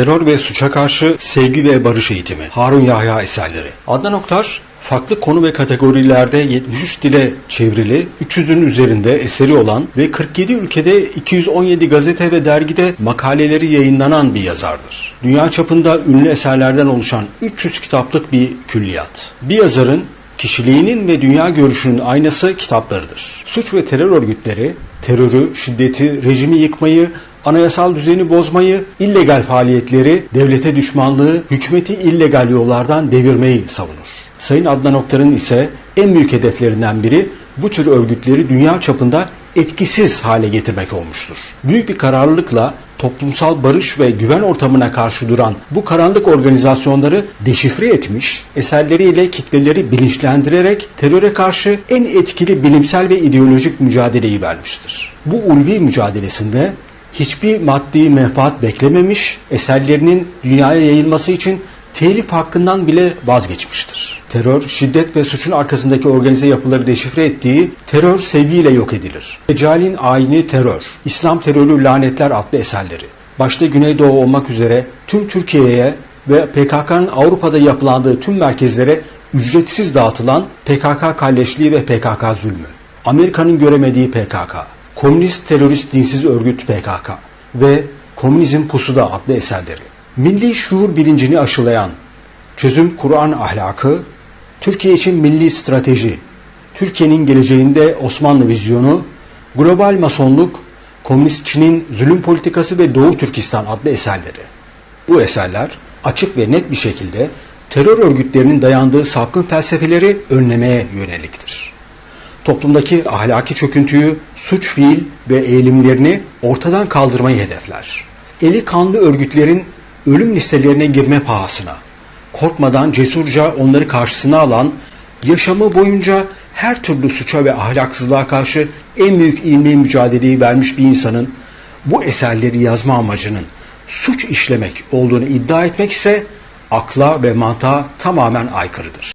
Terör ve suça karşı sevgi ve barış eğitimi. Harun Yahya eserleri. Adnan Oktar farklı konu ve kategorilerde 73 dile çevrili, 300'ün üzerinde eseri olan ve 47 ülkede 217 gazete ve dergide makaleleri yayınlanan bir yazardır. Dünya çapında ünlü eserlerden oluşan 300 kitaplık bir külliyat. Bir yazarın kişiliğinin ve dünya görüşünün aynası kitaplarıdır. Suç ve terör örgütleri terörü, şiddeti, rejimi yıkmayı, anayasal düzeni bozmayı, illegal faaliyetleri, devlete düşmanlığı, hükümeti illegal yollardan devirmeyi savunur. Sayın Adnan Oktar'ın ise en büyük hedeflerinden biri bu tür örgütleri dünya çapında etkisiz hale getirmek olmuştur. Büyük bir kararlılıkla toplumsal barış ve güven ortamına karşı duran bu karanlık organizasyonları deşifre etmiş, eserleriyle kitleleri bilinçlendirerek teröre karşı en etkili bilimsel ve ideolojik mücadeleyi vermiştir. Bu ulvi mücadelesinde hiçbir maddi menfaat beklememiş, eserlerinin dünyaya yayılması için telif hakkından bile vazgeçmiştir. Terör, şiddet ve suçun arkasındaki organize yapıları deşifre ettiği terör sevgiyle yok edilir. Ecal'in ayini terör, İslam terörü lanetler adlı eserleri. Başta Güneydoğu olmak üzere tüm Türkiye'ye ve PKK'nın Avrupa'da yapılandığı tüm merkezlere ücretsiz dağıtılan PKK kalleşliği ve PKK zulmü. Amerika'nın göremediği PKK, Komünist Terörist Dinsiz Örgüt PKK ve Komünizm Pusuda adlı eserleri. Milli şuur bilincini aşılayan Çözüm Kur'an ahlakı, Türkiye için milli strateji, Türkiye'nin geleceğinde Osmanlı vizyonu, global masonluk, Komünist Çin'in zulüm politikası ve Doğu Türkistan adlı eserleri. Bu eserler açık ve net bir şekilde terör örgütlerinin dayandığı sapkın felsefeleri önlemeye yöneliktir. Toplumdaki ahlaki çöküntüyü, suç fiil ve eğilimlerini ortadan kaldırmayı hedefler. Eli kanlı örgütlerin ölüm listelerine girme pahasına, korkmadan cesurca onları karşısına alan, yaşamı boyunca her türlü suça ve ahlaksızlığa karşı en büyük ilmi mücadeleyi vermiş bir insanın bu eserleri yazma amacının suç işlemek olduğunu iddia etmek ise akla ve mantığa tamamen aykırıdır.